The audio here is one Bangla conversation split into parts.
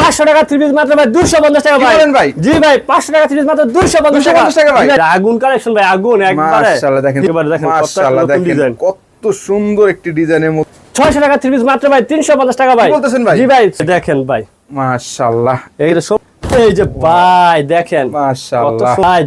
পাঁচশো টাকা থ্রি মাত্র ভাই দুশো পঞ্চাশ টাকা ভাই। বলেন ভাই? জি ভাই পাঁচশো টাকা থ্রি মাত্র দুশো পঞ্চাশ টাকা টাকা ভাই? আগুন কালেকশন ভাই আগুন একবারে। মাশাআল্লাহ দেখেন দেখেন কত মাশাআল্লাহ দেখেন ডিজাইন কত সুন্দর একটি ডিজাইনের মধ্যে। ছয়শো টাকা থ্রি মাত্র ভাই তিনশো পঞ্চাশ টাকা ভাই। বলতেছেন ভাই? জি ভাই। দেখেন ভাই। মাশাআল্লাহ। এইটা সব এই যে ভাই দেখেন মাশাআল্লাহ। ভাই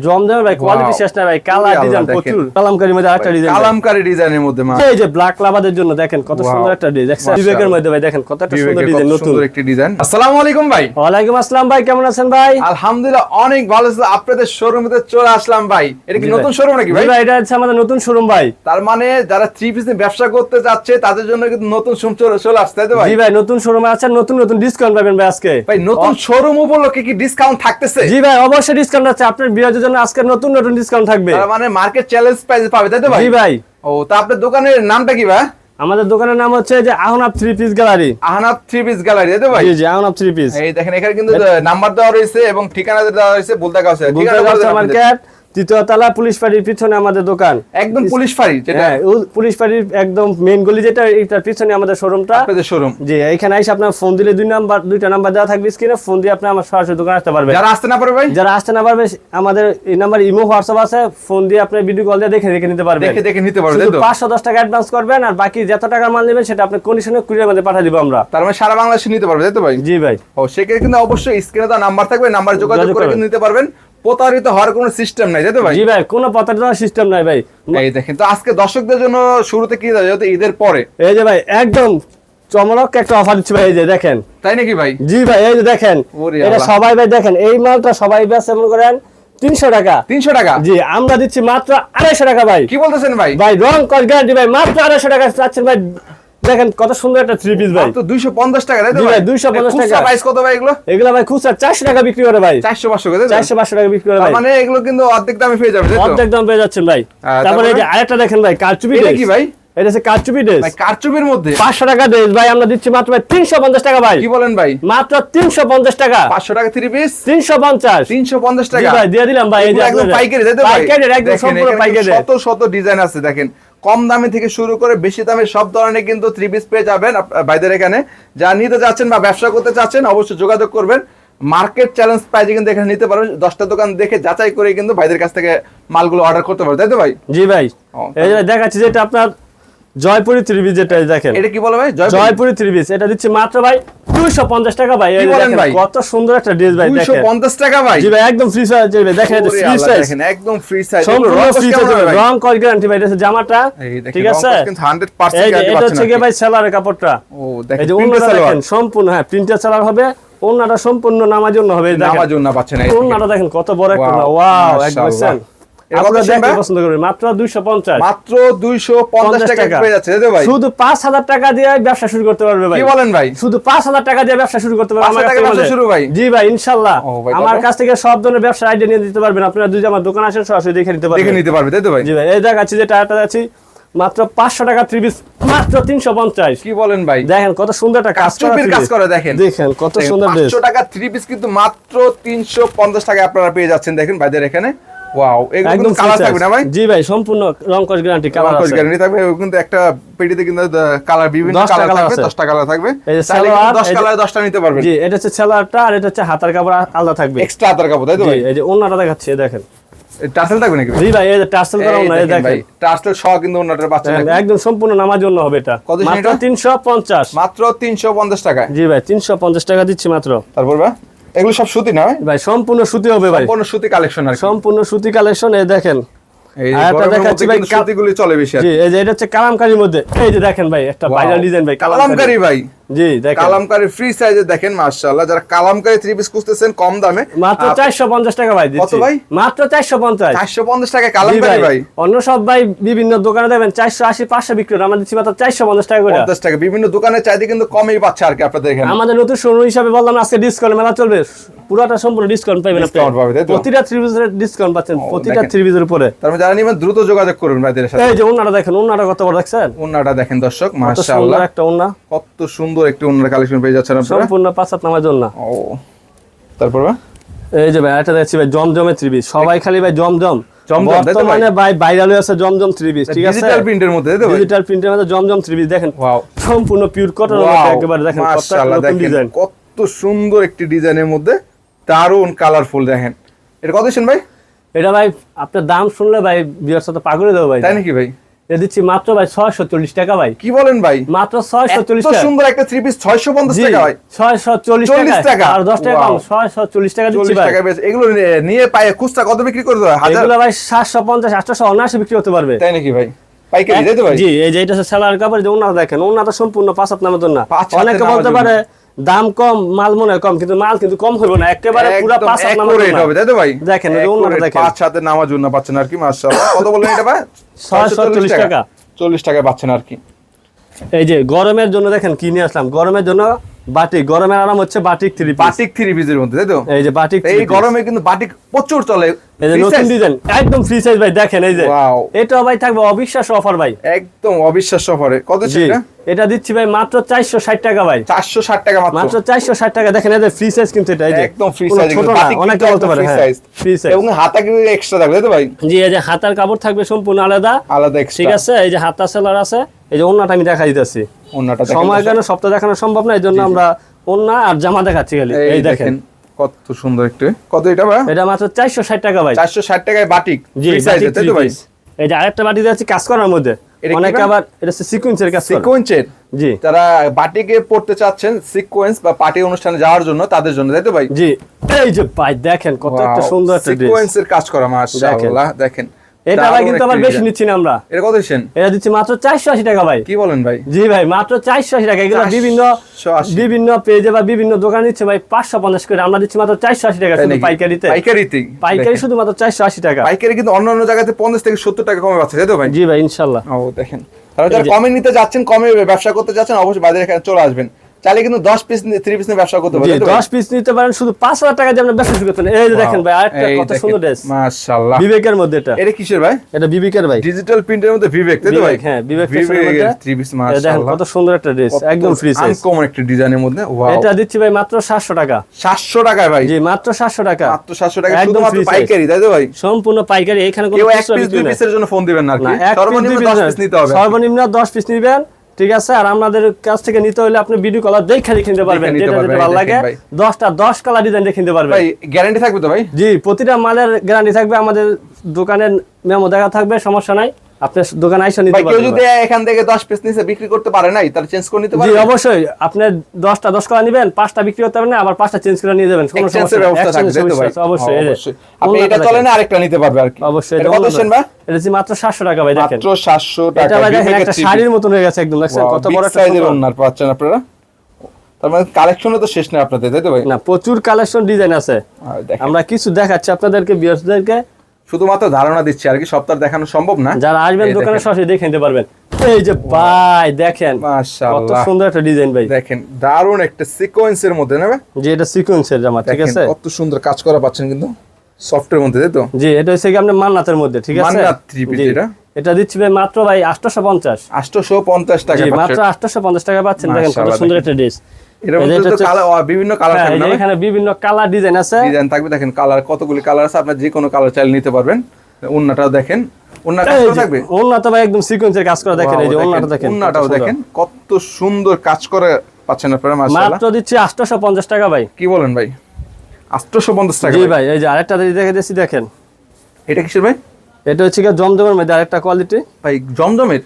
ভাই কোয়ালিটি শেষ না ভাই কালার ডিজাইন প্রচুর। কালামকারীর মধ্যে আরেকটা ডিজাইন কালামকারী ডিজাইনের মধ্যে মা এই যে ব্ল্যাক লাভাদের জন্য দেখেন কত সুন্দর একটা ডিজাইন। বিবেকের মধ্যে ভাই দেখেন কত একটা সুন্দর ডিজাইন নতুন। সুন্দর একটি ডিজাইন আসসালামু আলাইকুম ভাই। ওয়ালাইকুম আসসালাম ভাই কেমন আছেন ভাই? আলহামদুলিল্লাহ অনেক ভালো আছে। আপনাদের শোরুমে চলে আসলাম ভাই। এটা কি নতুন শোরুম নাকি ভাই? ভাই এটা হচ্ছে আমাদের নতুন শোরুম ভাই। তার মানে যারা থ্রি পিস ব্যবসা করতে যাচ্ছে তাদের জন্য কিন্তু নতুন শোরুম চলে চলে আসছে তাই তো ভাই? জি ভাই নতুন শোরুমে আছেন নতুন নতুন ডিসকাউন্ট পাবেন ভাই আজকে। ভাই নতুন শোরুম উপলক্ষে কি ডিসকাউন্ট থাকতেছে? জি ভাই অবশ্যই ডিসকাউন্ট আছে। আপনার বিয়ের জন্য আজকে নতুন নতুন ডিসকাউন্ট থাকবে। তার মানে মার্কেট চ্যালেঞ্জ প্রাইস পাবে তাই তো ভাই? জি ভাই। ও তা আপনার দোকানের নামটা কি ভাই? আমাদের দোকানের নাম হচ্ছে যে Ahnab three piece gallery Ahnab three piece gallery তাই তো ভাই? জি জি আহনাব থ্রি পিস এই দেখেন এখানে কিন্তু নাম্বার দেওয়া রয়েছে এবং ঠিকানা দেওয়া রয়েছে বলতে কাছে ঠিকানা দেন মার্কেট তৃতীয় তলা পুলিশ বাড়ির পিছনে আমাদের দোকান। একদম পুলিশ ফাঁড়ি যেটা হ্যাঁ পুলিশ বাড়ির একদম মেইন গলি যেটা এটার পিছনে আমাদের শোরুমটা আপনাদের শোরুম জি এখানে এসে আপনার ফোন দিলে দুই নাম্বার দুইটা নাম্বার দেওয়া থাকবে স্ক্রিনে ফোন দিয়ে আপনি আমার সরাসরি দোকানে আসতে পারবেন। যারা আসতে না পারে ভাই? যারা আসতে না পারবে আমাদের এই নাম্বার ইমো হোয়াটসঅ্যাপ আছে ফোন দিয়ে আপনি ভিডিও কল দিয়ে দেখে দেখে নিতে পারবেন। দেখে দেখে নিতে পারবে শুধু তো? পাঁচশো দশ টাকা অ্যাডভান্স করবেন আর বাকি যত টাকার মাল নেবেন সেটা আপনি কন্ডিশনে কুরিয়ার মধ্যে পাঠিয়ে দিব আমরা। তার মানে সারা বাংলাদেশে নিতে পারবে তাই তো ভাই? জি ভাই। ও সেক্ষেত্রে কিন্তু অবশ্যই স্ক্রিনে তো নাম্বার থাকবে নাম্বার যোগাযোগ করে নিতে পারবেন। প্রতারিত হওয়ার কোনো সিস্টেম নাই তাই তো ভাই? জি ভাই কোনো প্রতারিত সিস্টেম নাই ভাই। এই দেখেন তো আজকে দর্শকদের জন্য শুরুতে কি দেওয়া যেহেতু ঈদের পরে। এই যে ভাই একদম চমলক একটা অফার দিচ্ছি ভাই এই যে দেখেন। তাই নাকি ভাই? জি ভাই এই যে দেখেন এটা সবাই ভাই দেখেন এই মালটা সবাই বেচে মনে করেন তিনশো টাকা। তিনশো টাকা? জি আমরা দিচ্ছি মাত্র আড়াইশো টাকা ভাই। কি বলতেছেন ভাই? ভাই রং কস গ্যারান্টি ভাই মাত্র আড়াইশো টাকা চাচ্ছেন ভাই দেখেন কত সুন্দর একটা থ্রি পিস ভাই। তো দুইশো পঞ্চাশ টাকা তাই তো ভাই ভাই, 250 টাকা। প্রাইস কত ভাই এগুলো? এগুলো ভাই খুচরা চারশো টাকা বিক্রি করে ভাই। চারশো পাঁচশো করে তাই তো? চারশো পাঁচশো টাকা বিক্রি করে ভাই। মানে এগুলো কিন্তু অর্ধেক দামে পেয়ে যাবে অর্ধেক দাম পেয়ে যাচ্ছেন ভাই। তারপরে? এই যে আরেকটা দেখেন ভাই কারচুপি এটা কি ভাই? এটা হচ্ছে কারচুপি ড্রেস। ভাই কারচুপির মধ্যে? পাঁচশো টাকা ড্রেস ভাই আমরা দিচ্ছি মাত্র ভাই তিনশো পঞ্চাশ টাকা ভাই। কি বলেন ভাই? মাত্র তিনশো পঞ্চাশ টাকা। পাঁচশো টাকা থ্রি পিস তিনশো পঞ্চাশ। তিনশো পঞ্চাশ জি টাকা? ভাই দিয়ে দিলাম ভাই এই যে একদম আপনাদের। পাইকারি তাই তো ভাই? পাইকারি একদম সম্পূর্ণ পাইকারি। শত শত ডিজাইন আছে দেখেন। কম দামে থেকে শুরু করে বেশি দামে সব ধরনের কিন্তু থ্রি পিস পেয়ে যাবেন ভাইদের এখানে। যা নিতে যাচ্ছেন বা ব্যবসা করতে চাচ্ছেন অবশ্যই যোগাযোগ করবেন। মার্কেট চ্যালেঞ্জ প্রাইজে কিন্তু এখানে নিতে পারবেন। দশটা দোকান দেখে যাচাই করে কিন্তু ভাইদের কাছ থেকে মালগুলো অর্ডার করতে পারবেন। তাই তো ভাই? জি ভাই। দেখাচ্ছি যেটা আপনার জয়পুরি ত্রিবিজ যেটা দেখেন। এটা কি বলে ভাই? জয় থ্রি ত্রিবিজ এটা দিচ্ছি মাত্র ভাই দুইশো পঞ্চাশ টাকা ভাই? কত সুন্দর একটা ড্রেস ভাই দেখেন। পঞ্চাশ টাকা ভাই? জি ভাই একদম ফ্রি সাইজ দেখেন ওরে ফ্রি সাইজ দেখেন একদম ফ্রি সাইজ সম্পূর্ণ ফ্রি সাইজ রং গ্যারান্টি ভাই। এটা জামাটা। ঠিক আছে? 100% এই যে এটা হচ্ছে ভাই সেলারের কাপড়টা। ও দেখেন দেখেন সম্পূর্ণ হ্যাঁ প্রিন্টের সেলার হবে। অন্যটা সম্পূর্ণ নামার জন্য হবে এই দেখেন। নামাজ না পাচ্ছেন দেখেন। কত বড় একটা ওয়াও। একদম বুঝছেন এটা কত আপনারা সেম দেখে ভাই? পছন্দ করবেন মাত্র 250 পঞ্চাশ। 50 টাকা টাকা। পেয়ে যাচ্ছে ভাই। শুধু টাকা দিয়ে ব্যবসা শুরু করতে পারবে ভাই। কি বলেন ভাই? শুধু টাকা দিয়ে ব্যবসা শুরু করতে পারবে। আমার কাছ থেকে শুরু ভাই? জি ভাই ইনশাআল্লাহ ও ভাই, আমার কাছ থেকে সব ধরনের ব্যবসা আইডিয়া নিয়ে দিতে পারবেন। আপনারা যদি আমার দোকান আসেন সরাসরি দেখে নিতে দেখে নিতে পারবে তাই তো ভাই? জি ভাই এই দেখাচ্ছি যে টায়ারটা যাচ্ছি মাত্র 500 টাকা মাত্র 350 কি বলেন ভাই? দেখেন কত সুন্দর একটা কাজ কাজ করে দেখেন। দেখেন কত সুন্দর পাঁচশো টাকা থ্রি পিস কিন্তু মাত্র তিনশো পঞ্চাশ টাকা আপনারা পেয়ে যাচ্ছেন। দেখেন ভাইদের এখানে ওয়াও এগুলো কালার থাকবে না ভাই? জি ভাই সম্পূর্ণ রং কস গ্যারান্টি কালার গ্যারান্টি থাকবে কিন্তু একটা পেটিতে কিন্তু কালার বিভিন্ন কালার থাকবে কালার থাকবে। এই যে চাইলে কিন্তু সালোয়ার, দশ এই যে- কালার দশটা নিতে পারবেন। জি এটা হচ্ছে সেলারটা আর এটা হচ্ছে হাতার কাপড় আলাদা থাকবে। এক্সট্রা আধার কাপড় তাই তো ভাই? এই যে ওন্নাটা দেখাচ্ছি দেখেন। টার্সেল থাকবে নাকি জি ভাই এই যে টার্সেল করা এই দেখেন ভাই দেখেন সহ কিন্তু ওনাটার পাচ্ছেন হ্যাঁ, একদম সম্পূর্ণ নামার জন্য হবে এটা। কত মাত্র এটা? তিনশো পঞ্চাশ। মাত্র তিনশো পঞ্চাশ টাকা জি ভাই তিনশো পঞ্চাশ টাকা দিচ্ছি মাত্র। তারপর ভাই? এগুলো সব সুতি না? ভাই সম্পূর্ণ সুতি হবে ভাই। সম্পূর্ণ সুতি কালেকশন আর সম্পূর্ণ সুতি কালেকশন এই দেখেন। চলে বেশি। এই যে এটা হচ্ছে কালামকারীর মধ্যে। এই যে দেখেন ভাই একটা ভাইরাল ডিজাইন ভাই কালামকারী ভাই। জি কালামকারি ফ্রি সাইজে দেখেন মাশাআল্লাহ। যারা কালামকারি থ্রি পিস খুঁজতেছেন কম দামে। মাত্র চারশো পঞ্চাশ টাকা ভাই দিচ্ছি। ভাই? মাত্র চারশো পঞ্চাশ। চারশো পঞ্চাশ টাকা জি কালামকারি ভাই। অন্য সব ভাই বিভিন্ন দোকানে দেবেন চারশো আশি পাঁচশো বিক্রি করে। আমরা দিচ্ছি মাত্র চারশো পঞ্চাশ টাকা করে। পঞ্চাশ টাকা। বিভিন্ন চাইতে কিন্তু কমই পাচ্ছে আর কি আপনাদের এখানে আমাদের নতুন শোরুম হিসাবে বললাম আজকে ডিসকাউন্ট মেলা চলবে। পুরোটা সম্পূর্ণ ডিসকাউন্ট পাবেন? প্রতিটা থ্রি পিসের ডিসকাউন্ট পাচ্ছেন প্রতিটা। থ্রি পিসের উপরে। যারা নিবেন দ্রুত যোগাযোগ করুন ভাইদের সাথে। এই যে ওনাটা দেখেন ওনাটা কত বড় দেখছেন? ওন্নাটা দেখেন দর্শক কত মাশাআল্লাহ। একটা ওনা কত সুন্দর একটি ওন্নার কালেকশন পেয়ে যাচ্ছেন আপনারা? সম্পূর্ণ পাঁচাত নামার জন্য। ও তারপর এই যে ভাই এটা দেখছি ভাই জমজমে থ্রি সবাই খালি ভাই জমজম। জমজম, তাই তো ভাই? বর্তমানে ভাই ভাইরাল হয়ে আছে জমজম থ্রি ঠিক আছে? ডিজিটাল প্রিন্টের মধ্যে ডিজিটাল প্রিন্টের জমজম দেখেন। ওয়াও সম্পূর্ণ পিওর কটন একেবারে দেখেন ডিজাইন কত সুন্দর একটি ডিজাইনের মধ্যে কালারফুল দেখেন। এটা কত ভাই? এটা ভাই আপনার দাম শুনলে ভাই বিয়ার সাথে পাগলে দেবো ভাই। তাই নাকি ভাই? এটা দিচ্ছি মাত্র ভাই ছয়শো চল্লিশ টাকা ভাই। কি বলেন ভাই? মাত্র টাকা। সুন্দর একটা থ্রি পিস ছয়শো পঞ্চাশ জি টাকা ভাই ছয়শো চল্লিশ টাকা। টাকা? আর দশ টাকা কম টাকা দিচ্ছি ভাই। টাকা বেশ। এগুলো নিয়ে- পায়ে খুচরা কত বিক্রি করতে হয় হাজার এগুলো ভাই সাতশো পঞ্চাশ আটশো অনায়াসে বিক্রি হতে পারবে। তাই নাকি ভাই? পাইকারি ভাই? জি এই যে এটা সেলার কাপড় যে ওনারা দেখেন ওনারা সম্পূর্ণ পাঁচ হাত নামের জন্য। অনেকে বলতে পারে দাম কম মাল মনে কম কিন্তু মাল কিন্তু কম হইব না একেবারে পুরো পাঁচ হাত accurate জন্য। হবে তাই তো ভাই? দেখেন, এই অন্যটা দেখেন। পাঁচ হাতে নামার জন্য পাচ্ছেন আর কি মাশাআল্লাহ। কত বললেন এটা ভাই? 640 টাকা। চল্লিশ টাকায় পাচ্ছেন আর কি। এই যে গরমের জন্য দেখেন কি নিয়ে আসলাম? গরমের জন্য বাটিক। গরমের আরাম হচ্ছে batik three piece batik three পিসের মধ্যে তাই তো? এই যে বাটিক এই গরমে কিন্তু বাটিক প্রচুর চলে। এই যে নতুন ডিজাইন একদম ফ্রি সাইজ ভাই দেখেন এই যে। Wow. এটা ভাই থাকবে অবিশ্বাস অফার ভাই। একদম অবিশ্বাস্য অফারে কত সেটা এটা দিচ্ছি ভাই মাত্র চারশো ষাট টাকা ভাই। টাকা মাত্র। মাত্র চারশো ষাট টাকা। দেখেন এই যে ফ্রি সাইজ কিন্তু এটা এই যে। একদম ফ্রি সাইজ ছোট অনেকে বলতে পারে হ্যাঁ ফ্রি সাইজ এবং হাতা কিন্তু এক্সট্রা থাকবে তো ভাই? জি এই যে হাতার কাপড় থাকবে সম্পূর্ণ আলাদা। আলাদা ঠিক আছে এই যে হাতা সেলার আছে এই যে ওন্নাটা আমি দেখা দিতেছি। অন্যটা সময় কেন সপ্তাহ দেখানো সম্ভব না এই জন্য আমরা ওন্না আর জামা দেখাচ্ছি খালি। এই দেখেন। কত সুন্দর একটু। কত এটা ভাই? এটা মাত্র চারশো ষাট টাকা ভাই। চারশো ষাট টাকায় বাটিক। জি সাইজে তাই তো ভাই? এই যে আরেকটা বাটি আছে কাজ করার মধ্যে। অনেকে? আবার এটা সিকোয়েন্সের কাজ সিকোয়েন্সের জি। তারা বাটিকে পড়তে চাচ্ছেন সিকোয়েন্স বা পার্টি অনুষ্ঠানে যাওয়ার জন্য তাদের জন্য তাই তো ভাই? জি। এই যে ভাই দেখেন কত একটা সুন্দর একটা সিকোয়েন্সের কাজ করা মাশাআল্লাহ দেখেন। এটা ভাই কিন্তু আবার বেশি। নিচ্ছি না আমরা। এটা কত দিচ্ছেন? এটা দিচ্ছি মাত্র চারশো আশি টাকা ভাই। কি বলেন ভাই? জি ভাই মাত্র চারশো আশি টাকা। এগুলো বিভিন্ন বিভিন্ন পেজে বা বিভিন্ন দোকানে দিচ্ছে ভাই পাঁচশো পঞ্চাশ করে। আমরা দিচ্ছি মাত্র চারশো আশি টাকা তাই শুধু নাকি? পাইকারিতে। পাইকারিতে। পাইকারি শুধু মাত্র চারশো আশি টাকা। পাইকারি কিন্তু অন্য অন্য জায়গাতে পঞ্চাশ থেকে সত্তর টাকা কমে পাচ্ছে তাই তো ভাই? জি ভাই ইনশাল্লাহ। ও দেখেন। তাহলে যারা কমে নিতে যাচ্ছেন কমে ব্যবসা করতে যাচ্ছেন অবশ্যই বাজারে এখানে চলে আসবেন। চাইলে কিন্তু দশ পিস থ্রি পিস নিয়ে ব্যবসা করতে পারেন? দশ পিস নিতে পারেন শুধু পাঁচ হাজার টাকা দিয়ে ব্যবসা শুরু করতে পারেন। এই যে দেখেন ভাই আরেকটা কত সুন্দর ড্রেস মাশাআল্লাহ। বিবেকের মধ্যে এটা। এটা কিসের ভাই? এটা বিবেকের ভাই। ডিজিটাল প্রিন্টের মধ্যে বিবেক তাই তো ভাই? হ্যাঁ, বিবেক মধ্যে। থ্রি পিস এই দেখেন কত সুন্দর একটা ড্রেস একদম ফ্রি সাইজ একটা ডিজাইনের মধ্যে ওয়াও এটা দিচ্ছি ভাই মাত্র সাতশো টাকা। সাতশো টাকায় ভাই? জি মাত্র সাতশো টাকা। মাত্র সাতশো টাকা একদম পাইকারি তাই তো ভাই? সম্পূর্ণ পাইকারি এখানে কোনো কেউ এক পিস দুই পিসের জন্য ফোন দিবেন না আর কি। সর্বনিম্ন দুই দশ piece পিস নিতে হবে। সর্বনিম্ন দশ পিস নিবেন ঠিক আছে? আর আমাদের কাছ থেকে নিতে হলে আপনি ভিডিও কলার দেখে দেখে নিতে পারবেন যেটা যেটা ভালো লাগে। দেখেন ভাই। দশটা দশ কালার ডিজাইন দেখে নিতে পারবেন। ভাই গ্যারান্টি থাকবে তো ভাই? জি প্রতিটা মালের গ্যারান্টি থাকবে আমাদের দোকানের মেমো দেখা থাকবে সমস্যা নাই। আপনি দোকানে আইসা নিতে ভাই কেউ যদি এখান থেকে দশ পিস নিচে বিক্রি করতে পারে নাই চেঞ্জ করে নিতে জি অবশ্যই। আপনি দশটা দশ কালার নিবেন পাঁচটা বিক্রি করতে পারবেন না আবার পাঁচটা চেঞ্জ করে নিয়ে যাবেন কোনো সমস্যা নেই। ব্যবস্থা থাকবে তো ভাই? অবশ্যই। অবশ্যই। আপনি এটা চলে না আরেকটা নিতে পারবে আর কি। অবশ্যই এটা কত। ভাই? এটা হচ্ছে মাত্র সাতশো টাকা ভাই দেখেন। মাত্র সাতশো এটা ভাই একটা শাড়ির মতন হয়ে গেছে একদম দেখছেন? কত বড় একটা সাইজের পাচ্ছেন আপনারা? তার মানে কালেকশনও তো শেষ আপনাদের তাই তো ভাই? না প্রচুর কালেকশন ডিজাইন আছে। আমরা কিছু দেখাচ্ছি আপনাদেরকে বিয়ার্সদেরকে শুধুমাত্র ধারণা দিচ্ছি আর কি সপ্তাহ দেখানো সম্ভব না। যারা আসবেন দোকানে সরাসরি দেখে নিতে পারবেন। এই যে ভাই দেখেন কত সুন্দর একটা ডিজাইন ভাই। দেখেন দারুণ একটা সিকোয়েন্সের মধ্যে নেবে যে এটা সিকোয়েন্সের জামা ঠিক আছে? কত সুন্দর কাজ করা পাচ্ছেন কিন্তু সফটের মধ্যে তাই তো? জি এটা হচ্ছে কি আপনার মান্নাতের মধ্যে ঠিক আছে? মান্নাত piece জি। এটা? এটা দিচ্ছি ভাই মাত্র ভাই আটশোশো পঞ্চাশ। আটশোশো পঞ্চাশ টাকা জি পাচ্ছেন। মাত্র আটশোশো পঞ্চাশ টাকা পাচ্ছেন। দেখেন কত সুন্দর একটা ড্রেস এর মধ্যে তো কালার বিভিন্ন কালার হ্যাঁ, থাকবে না এখানে বিভিন্ন কালার ডিজাইন আছে। ডিজাইন থাকবে দেখেন কালার কতগুলি কালার আছে আপনার যে কোনো কালার চাইলে নিতে পারবেন। উন্নাটাও দেখেন উন্না কাজ এই করা যে, থাকবে? ওন্নাটা ভাই একদম সিকোয়েন্সের কাজ করা দেখেন এই যে ওন্নাটা দেখেন উন্নাটাও দেখেন কত সুন্দর। কাজ করে পাচ্ছেন আপনারা মাশাআল্লাহ। মাত্র দিচ্ছি আটশোশো পঞ্চাশ টাকা ভাই। কি বলেন ভাই? আটশোশো পঞ্চাশ টাকা জি ভাই। এই যে আরেকটা দেখে দিচ্ছি দেখেন। এটা কিসের ভাই? এটা হচ্ছে কি জমজমের মধ্যে আরেকটা কোয়ালিটি ভাই জমজমের?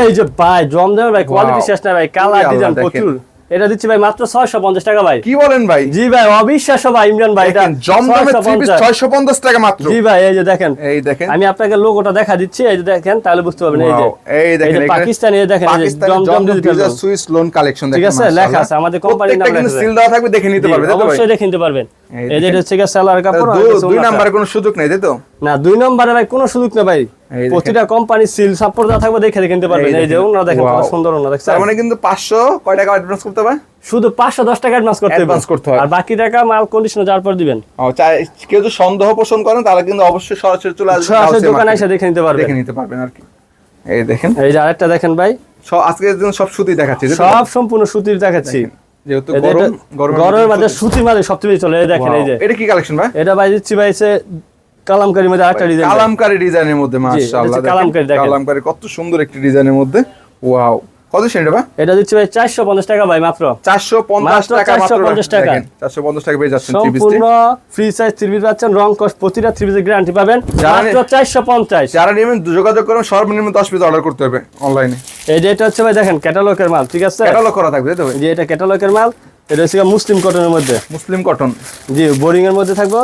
এই যে ভাই জমজমের ভাই কোয়ালিটি শেষ না ভাই কালার ডিজাইন প্রচুর। এটা দিচ্ছি ভাই মাত্র ছয়শো পঞ্চাশ টাকা ভাই। কি বলেন ভাই? জি ভাই অবিশ্বাস্য ভাই ইমরান ভাই এটা দেখেন, 650 ছয়শো পঞ্চাশ। টাকা মাত্র। জি ভাই এই যে দেখেন। এই দেখেন। আমি আপনাকে লোগোটা দেখা দিচ্ছি এই যে দেখেন তাহলে বুঝতে পারবেন এই যে। এই দেখেন পাকিস্তানি এই দেখেন এই যে Zamzam Zamzam digital Swiss lawn collection ঠিক আছে, লেখা আছে, আমাদের কোম্পানির নাম লেখা আছে। সিল দেওয়া থাকবে দেখে নিতে পারবে তাই অবশ্যই দেখে নিতে পারবেন। এই যে এটা হচ্ছে সেলার কাপড় দুই ওন্নাটা। নাম্বারে কোনো সুযোগ নেই তাই তো? না দুই নম্বরে ভাই কোনো সুযোগ না ভাই। দেখেন। প্রতিটা কোম্পানি সিল সাপোর্ট দেওয়া থাকবে দেখে দেখে নিতে পারবেন। এই যে ওনারা দেখেন কত সুন্দর ওনারা দেখছেন? তার মানে কিন্তু পাঁচশো কয় টাকা অ্যাডভান্স করতে হবে? শুধু পাঁচশো দশ টাকা অ্যাডভান্স করতে হবে। Advance করতে হয়। আর বাকি টাকা মাল কন্ডিশনে যাওয়ার পর দিবেন। ও, চাই কেউ যদি সন্দেহ পোষণ করেন তাহলে কিন্তু অবশ্যই সরাসরি চলে আসবেন। সরাসরি দোকানে এসে দেখে নিতে পারবেন। দেখে নিতে পারবেন আর কি। এই দেখেন। এই যে আরেকটা দেখেন ভাই। সব আজকে দিন সব সুতি দেখাচ্ছি সব সম্পূর্ণ সুতির দেখাচ্ছি। যেহেতু গরম গরমের মধ্যে মাঝে সুতি। সুতির মাঝে সবচেয়ে বেশি চলে এই দেখেন এই যে। এটা কি কালেকশন ভাই? এটা ভাই দিচ্ছি ভাই মধ্যে আরেকটা ডিজাইন কালামকারী ডিজাইনের মধ্যে মাশাআল্লাহ দেখেন। কালামকারী, কত সুন্দর একটি ডিজাইনের মধ্যে। ওয়াও। কত সেটা ভাই? এটা দিচ্ছি ভাই চারশো পঞ্চাশ টাকা ভাই মাত্র। চারশো পঞ্চাশ মাত্র টাকা মাত্র 450 টাকা। টাকা পেয়ে যাচ্ছেন সম্পূর্ণ ফ্রি সাইজ পাচ্ছেন রং কস্ট প্রতিটা গ্যারান্টি পাবেন। মাত্র চারশো পঞ্চাশ। যারা নেবেন যোগাযোগ করবেন সর্বনিম্ন দশ পিস অর্ডার করতে হবে অনলাইনে এই যে এটা হচ্ছে ভাই দেখেন ক্যাটালগের মাল ঠিক আছে? ক্যাটালগ করা থাকবে তো ভাই? যে এটা ক্যাটালগের মাল এটা হচ্ছে মুসলিম কটনের মধ্যে। মুসলিম কটন জি বোরিং এর মধ্যে থাকব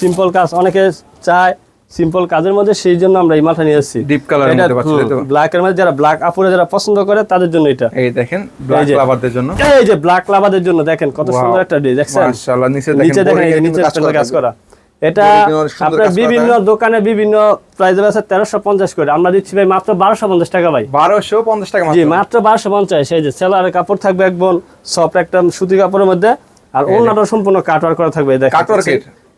সিম্পল কাজ অনেকে চায় সিম্পল কাজের মধ্যে সেই জন্য আমরা এই মালটা নিয়ে এসেছি। ডিপ পাচ্ছি তো? ব্ল্যাক এর মধ্যে যারা ব্ল্যাক আপুরে যারা পছন্দ করে তাদের জন্য এটা। এই দেখেন ব্ল্যাক লাভারদের জন্য। এই যে ব্ল্যাক লাভাদের জন্য দেখেন কত সুন্দর একটা ড্রেস দেখছেন? মাশাআল্লাহ নিচে দেখেন নিচে দেখেন নিচে কাজ করা এটা আপনার বিভিন্ন দোকানে বিভিন্ন প্রাইস আছে তেরোশো পঞ্চাশ করে। আমরা দিচ্ছি ভাই মাত্র বারোশো পঞ্চাশ টাকা ভাই। বারোশো পঞ্চাশ টাকা জি মাত্র বারোশো পঞ্চাশ। এই যে সেলারের কাপড় থাকবে একদম সফট একটা সুতি কাপড়ের মধ্যে। আর অন্যটা সম্পূর্ণ কাটওয়ার করা থাকবে এই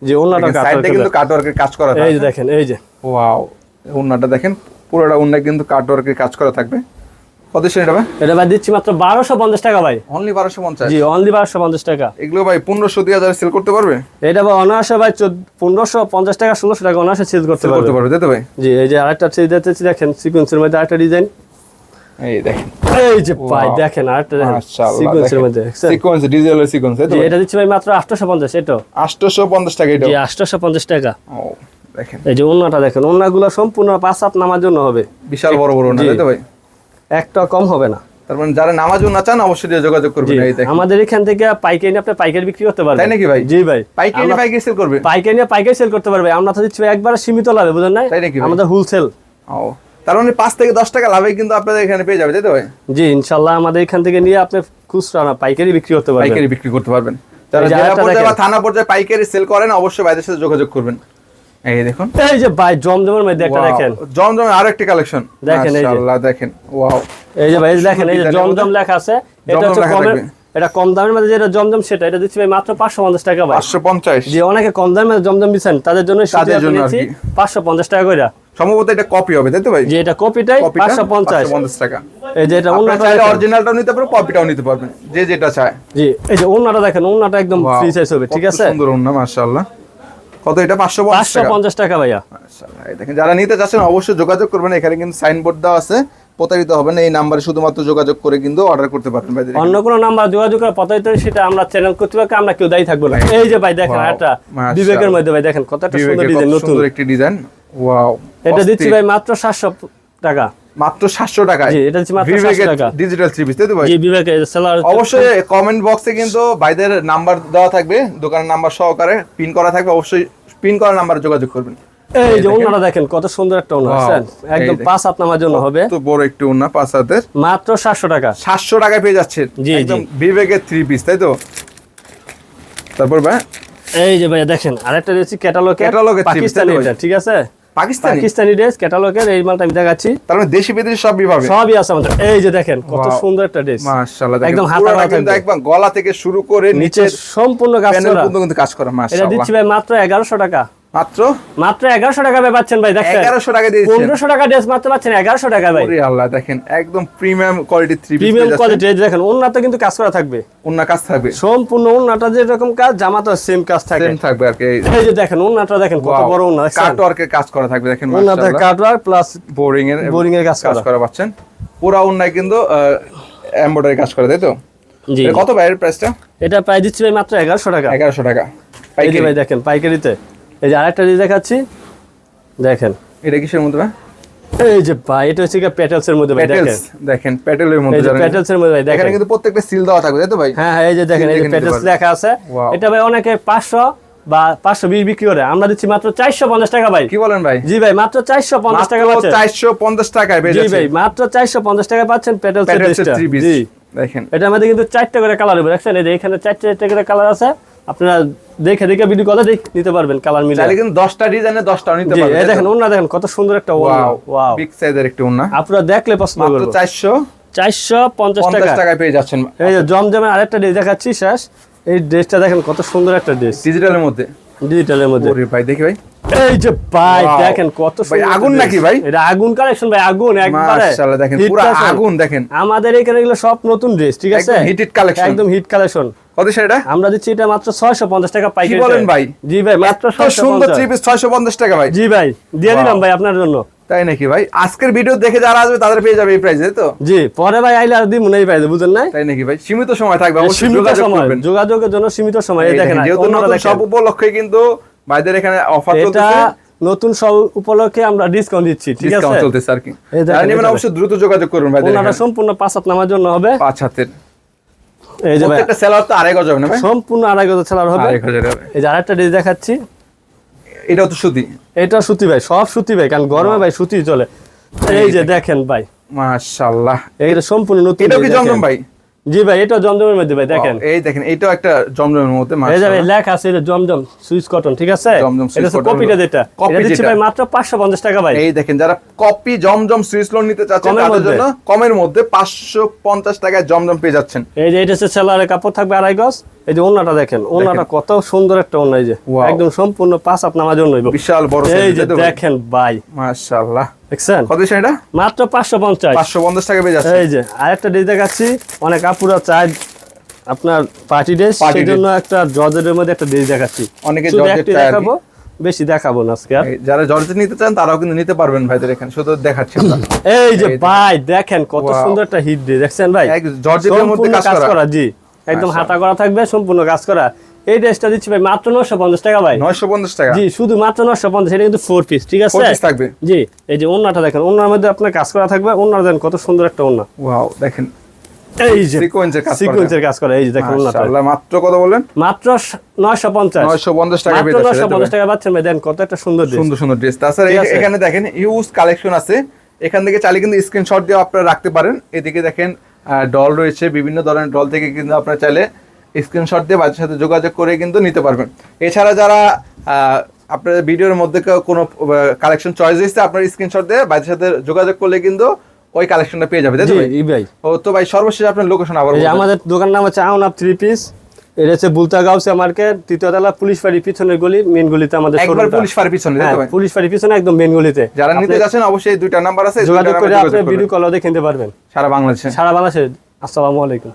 জি অন্যটা সাইডে কিন্তু কাটওয়ার্কের কাজ করা এই যে দেখেন এই যে। ওয়াও উন্নাটা দেখেন পুরোটা উন্না কিন্তু কাটওয়ার্কের কাজ করা থাকবে। কত সেটা ভাই? এটা ভাই দিচ্ছি মাত্র বারোশো পঞ্চাশ টাকা ভাই। অনলি বারোশো পঞ্চাশ? জি অনলি বারোশো পঞ্চাশ টাকা। এগুলো ভাই পনেরোশো দুই হাজার সেল করতে পারবে? এটা ভাই অনায়াসে ভাই পনেরোশো পঞ্চাশ টাকা ষোলোশো টাকা অনায়াসে চেঞ্জ করতে পারবে করতে পারবে। তাই তো ভাই? জি এই যে আরেকটা চেঞ্জ দিতেছি দেখেন সিকোয়েন্সের মধ্যে আরেকটা ডিজাইন এই দেখেন। এই যে ভাই দেখেন আরেকটা সিকোয়েন্সের মধ্যে সিকোয়েন্স ডিজিটাল সিকোয়েন্স তাই তো জি এটা দিচ্ছি ভাই মাত্র আটশোশো পঞ্চাশ 850 টাকা এটা জি আটশোশো পঞ্চাশ টাকা। ও দেখেন। এই যে ওন্নাটা দেখেন ওন্নাগুলো সম্পূর্ণ পাঁচ হাত নামার জন্য হবে। বিশাল বড় বড় না তাই তো ভাই? একটা কম হবে না। তার মানে যারা নামাজও না চান অবশ্যই যোগাযোগ জি করবেন এই দেখেন। আমাদের এখান থেকে পাইকারি নিয়ে আপনি পাইকারি বিক্রি করতে পারবেন। তাই নাকি ভাই? জি ভাই। পাইকারি পাইকারি সেল করবে? পাইকারি নিয়ে পাইকারি সেল করতে পারবে। আমরা তো দিচ্ছি একবার সীমিত লাভে বুঝেন নাই? তাই নাকি আমাদের হোলসেল ও তার মানে পাঁচ থেকে দশ টাকা লাভে কিন্তু আপনাদের এখানে পেয়ে যাবে তাই তো ভাই? জি ইনশাল্লাহ আমাদের এখান থেকে নিয়ে আপনি খুচরা না পাইকারি বিক্রি করতে পারবেন। পাইকারি বিক্রি করতে পারবেন। থানা পর্যায়ে পাইকারি সেল করেন অবশ্যই ভাইদের সাথে যোগাযোগ করবেন। এই দেখুন। এই যে ভাই জমজমের মধ্যে একটা দেখেন। জমজম আরও একটি কালেকশন দেখেন, এই যে। দেখেন। ওয়াও এই যে ভাই দেখেন এই যে জমজম লেখা আছে এটা জমজম হচ্ছে কমের এটা কম দামের মধ্যে যেটা জমজম সেটা এটা দিচ্ছি ভাই মাত্র পাঁচশো পঞ্চাশ টাকা ভাই। 550 যে অনেকে কম দামের জমজম দিচ্ছেন তাদের জন্য তাদের জন্য আর পাঁচশো পঞ্চাশ টাকা করে সম্ভবত এটা কপি হবে তাই তো ভাই? যে এটা কপিটাই কপিটা পাঁচশো পঞ্চাশ। 550 টাকা। এই যে এটা অন্যটা চাইলে অরিজিনালটাও নিতে পারবেন কপিটাও নিতে পারবেন যে যেটা চায়। জি এই যে অন্যটা দেখেন অন্যটা একদম ফ্রি সাইজ হবে ঠিক আছে? সুন্দর ওন্না মাশাআল্লাহ। কত এটা? 550 পাঁচশো টাকা? পঞ্চাশ টাকা ভাইয়া। মাশাআল্লাহ, এই দেখেন যারা নিতে চাচ্ছেন অবশ্যই যোগাযোগ করবেন এখানে কিন্তু সাইনবোর্ড দেওয়া আছে প্রতারিত হবে না এই নাম্বারে শুধুমাত্র যোগাযোগ করে কিন্তু অর্ডার করতে পারবেন ভাই। অন্য কোনো নাম্বার যোগাযোগ করে পতাইতে সেটা আমরা চ্যানেল কর্তৃপক্ষে আমরা কেউ দায়ী থাকব না। এই যে ভাই দেখেন একটা বিবেকের মধ্যে ভাই দেখেন কত একটা সুন্দর ডিজাইন নতুন। সুন্দর একটি ডিজাইন ওয়াও এটা দিচ্ছি ভাই মাত্র সাতশো টাকা। মাত্র 700 টাকায়? জি, এটা দিচ্ছি মাত্র 700 টাকা। ডিজিটাল থ্রি পিস তাই তো ভাই? জি বিবেক সেলার অবশ্যই কমেন্ট বক্সে কিন্তু ভাইদের নাম্বার দেওয়া থাকবে দোকানের নাম্বার সহকারে পিন করা থাকবে অবশ্যই পিন করা নাম্বারে যোগাযোগ করবেন। এই যে ওনারা দেখেন কত সুন্দর একটা ওনা একদম পাঁচ হাত নামার জন্য হবে। তো বড় একটু উন্না পাঁচ হাতের। মাত্র সাতশো টাকা। সাতশো টাকায় পেয়ে যাচ্ছেন। একদম। বিবেকের থ্রি পিস তাই তো? তারপর ভাই? এই যে ভাই দেখেন আরেকটা দিয়েছি ক্যাটালগে চিপস, পাকিস্তানি? এটা ঠিক আছে? পাকিস্তানি? পাকিস্তানি ড্রেস ক্যাটালগের এই মালটা আমি দেখাচ্ছি। তার মানে দেশি বিদেশি সব বিভাগে সবই আছে আমাদের। এই যে দেখেন কত সুন্দর একটা ড্রেস মাশাআল্লাহ একদম হাতা পুরোটা কিন্তু একদম গলা থেকে শুরু করে নিচে সম্পূর্ণ কাজ করা। কিন্তু কাজ করা এটা দিচ্ছি ভাই মাত্র এগারোশো টাকা। মাত্র? মাত্র এগারোশো টাকা ভাই পাচ্ছেন ভাই দেখেন 1100 টাকা দিয়েছেন পনেরোশো টাকা ড্রেস মাত্র পাচ্ছেন এগারোশো টাকা ভাই। ওরে আল্লাহ দেখেন একদম premium quality three piece premium quality দেখেন ওনাতে কিন্তু কাজ করা থাকবে। অন্য কাজ থাকবে। সম্পূর্ণ ওনাটা যেরকম কাজ জামাটা সেম কাজ থাকে। সেম থাকবে আর কি। এই যে দেখেন ওনাটা দেখেন কত বড় ওনা দেখছেন? কাট ওয়ার্কের কাজ করা থাকবে দেখেন কাটওয়ার প্লাস বোরিং এর Boring এর কাজ করা। পাচ্ছেন। পুরো অন্যায় কিন্তু এমব্রয়ডারি কাজ করে তাই তো? কত বাইরের প্রাইসটা এটা প্রায় দিচ্ছি ভাই মাত্র এগারোশো টাকা। এগারোশো টাকা। এই পাইকারি। ভাই দেখেন পাইকারিতে। এই যে আরেকটা দিয়ে দেখাচ্ছি। দেখেন। এটা কিসের মধ্যে ভাই? এই যে ভাই এটা হচ্ছে প্যাটেলস এর মধ্যে ভাই দেখেন। দেখেন প্যাটেলের মধ্যে জানেন। প্যাটেলস এর মধ্যে ভাই এখানে দেখেন। কিন্তু প্রত্যেকটা সিল দেওয়া থাকবে তাই তো ভাই? হ্যাঁ হ্যাঁ এই যে দেখেন এই যে প্যাটেলস লেখা আছে। এটা ভাই অনেকে পাঁচশো বা পাঁচশো বিশ বিক্রি করে। আমরা দিচ্ছি মাত্র চারশো পঞ্চাশ টাকা ভাই। কি বলেন ভাই? জি ভাই মাত্র চারশো পঞ্চাশ টাকা পাচ্ছেন। চারশো পঞ্চাশ টাকায় পেয়ে জি ভাই মাত্র চারশো পঞ্চাশ টাকা পাচ্ছেন জি। দেখেন। এটা আমাদের কিন্তু চারটে করে কালার হবে দেখছেন? এই যে এখানে চারটে চারটে করে কালার আছে। আপনারা দেখে দেখে ভিডিও কথা নিতে পারবেন কালার মিলে চাইলে কিন্তু দশটা ডিজাইনে দশটাও নিতে পারবেন এই দেখেন ওনা দেখেন কত সুন্দর একটা ওয়াও ওয়াও বিগ সাইজের একটি ওন্না আপনারা দেখলে পছন্দ করবেন। চারশো চারশো পঞ্চাশ পঞ্চাশ টাকা। টাকায় পেয়ে যাচ্ছেন। এই যে জমজমের আরেকটা ড্রেস দেখাচ্ছি শেষ। এই ড্রেসটা দেখেন কত সুন্দর একটা ড্রেস ডিজিটালের মধ্যে। ডিজিটালের মধ্যে। ওরে ভাই দেখি ভাই। এই যে ভাই দেখেন কত ভাই, আগুন নাকি ভাই? এটা আগুন কালেকশন ভাই আগুন একবারে। মাশাআল্লাহ দেখেন পুরো আগুন দেখেন। আমাদের এখানে এগুলো সব নতুন ড্রেস ঠিক আছে? একদম হিটেড কালেকশন একদম হিট কালেকশন কত সেটা? আমরা দিচ্ছি এটা মাত্র ছয়শো পঞ্চাশ টাকা পাইকারি বলেন ভাই? জি ভাই মাত্র এত সুন্দর থ্রি পিস ছয়শো পঞ্চাশ টাকা ভাই। জি ভাই দিয়ে দিলাম ভাই আপনার জন্য। তাই নাকি ভাই? আজকের ভিডিও দেখে যারা আসবে তাদের পেয়ে যাবে এই তো? জি পরে ভাই আইলে আর নেই বুঝেন নাই? তাই নাকি ভাই? সীমিত সময় থাকবে সীমিত সময় যোগাযোগের জন্য সীমিত সময় এই দেখেন যেহেতু নতুন সব উপলক্ষে কিন্তু ভাইদের এখানে অফার এটা নতুন সব উপলক্ষে আমরা ডিসকাউন্ট দিচ্ছি ঠিক ডিসকাউন্ট আছে? চলতেছে আর কি। নেবেন অবশ্যই দ্রুত যোগাযোগ করুন ওনারা সম্পূর্ণ পাঁচ হাত নামার জন্য হবে। পাঁচ হাতের। এই যে ভাই প্রত্যেকটা সেলার তো আড়াই গজ হবে না ভাই? সম্পূর্ণ আড়াই গজ সেলার হবে। আড়াই গজ হবে। এই যে আরেকটা ড্রেস দেখাচ্ছি। এটাও তো সুতি। এটা সুতি ভাই সব সুতি ভাই কারণ গরমে ভাই সুতি চলে। এই যে দেখেন ভাই। মাশাআল্লাহ। এইটা সম্পূর্ণ নতুন এটা কি জমজম ভাই? জি ভাই এটা জমজমের মধ্যে ভাই দেখেন। এই দেখেন এইটাও একটা জমজমের মধ্যে মাছ এই যে লেখা আছে এটা জমজম সুইচ কটন ঠিক আছে? জমজম এটা কটন কপিটা যেটা। কপি এটা দিচ্ছি ভাই মাত্র 550 টাকা ভাই। এই দেখেন যারা কপি জমজম সুইস লোন নিতে চাচ্ছেন তাদের জন্য কমের মধ্যে পাঁচশো পঞ্চাশ টাকায় জমজম পেয়ে যাচ্ছেন। এই যে এটা হচ্ছে সেলারের কাপড় থাকবে আড়াই গজ। এই যে ওন্নাটা দেখেন ওন্নাটা কত সুন্দর একটা ওন্না এই যে। একদম সম্পূর্ণ পাঁচ নামার জন্য বিশাল বড় এই যে দেখেন ভাই। মাশাআল্লাহ। দেখছেন? কত এটা? মাত্র পাঁচশো পঞ্চাশ। পাঁচশো পঞ্চাশ টাকা পেয়ে যাচ্ছে। এই যে আরেকটা দেখাচ্ছি। অনেক আপুরা চায় আপনার পার্টি ড্রেস। সেই জন্য একটা জর্জেটের মধ্যে একটা ড্রেস দেখাচ্ছি। অনেকে জর্জেট। দেখাবো বেশি দেখাবো না আজকে যারা জর্জেট নিতে চান তারাও কিন্তু নিতে পারবেন ভাইদের এখানে। শুধু দেখাচ্ছি এই যে ভাই দেখেন কত সুন্দর একটা হিট ড্রেস। দেখছেন ভাই? জর্জেটের মধ্যে কাজ করা জি। একদম আচ্ছা। হাতা করা থাকবে সম্পূর্ণ কাজ করা। এই ড্রেসটা দিচ্ছি ভাই মাত্র নশো পঞ্চাশ টাকা ভাই। নয়শো পঞ্চাশ টাকা? জি শুধু মাত্র নশো পঞ্চাশ এটা কিন্তু ফোর পিস ঠিক আছে? থাকবে? জি এই যে ওন্নাটা দেখেন ওন্নার মধ্যে আপনার কাজ করা থাকবে ওন্নার দেন কত সুন্দর একটা ওন্না। ওয়াও দেখেন। এই যে সিকোয়েন্সের কাজ করা সিকোয়েন্সের কাজ করা এই যে দেখেন মাশাআল্লাহ মাত্র কত বললেন? মাত্র নয়শো পঞ্চাশ। নয়শো পঞ্চাশ টাকা মাত্র পেয়ে যাচ্ছে নয়শো পঞ্চাশ টাকা পাচ্ছেন ভাই দেন কত একটা সুন্দর ড্রেস সুন্দর সুন্দর ড্রেস তাছাড়া। এখানে দেখেন ইউজ কালেকশন আছে। এখান থেকে চাইলে কিন্তু স্ক্রিনশট দিয়ে আপনারা রাখতে পারেন। এদিকে দেখেন ডল রয়েছে বিভিন্ন ধরনের ডল থেকে কিন্তু আপনারা চাইলে স্ক্রিনশট দিয়ে বাচ্চার সাথে যোগাযোগ করে কিন্তু নিতে পারবেন। এছাড়া যারা আহ, আপনার ভিডিওর মধ্যে কোনো কালেকশন চয়েস হয়েছে আপনার স্ক্রিনশট দিয়ে বাচ্চার সাথে যোগাযোগ করলে কিন্তু ওই কালেকশনটা পেয়ে যাবে। তাই ভাই? ও তো ভাই সর্বশেষ আপনার লোকেশন আবার। আমাদের দোকান নাম হচ্ছে আউন আপ থ্রি পিস। এটা হচ্ছে বুলতা গাউসিয়া মার্কেট তৃতীয়তলা পুলিশ বাড়ি পিছনের গলি মেন গলিতে আমাদের একবার পুলিশ ফার পিছনে হ্যাঁ? পুলিশ পিছনে একদম মেন গলিতে। যারা নিতে যাচ্ছেন অবশ্যই দুইটা নাম্বার আছে যোগাযোগ করে আপনি ভিডিও। কল দেখে নিতে পারবেন। সারা বাংলাদেশে। সারা বাংলাদেশে। আসসালামু আলাইকুম।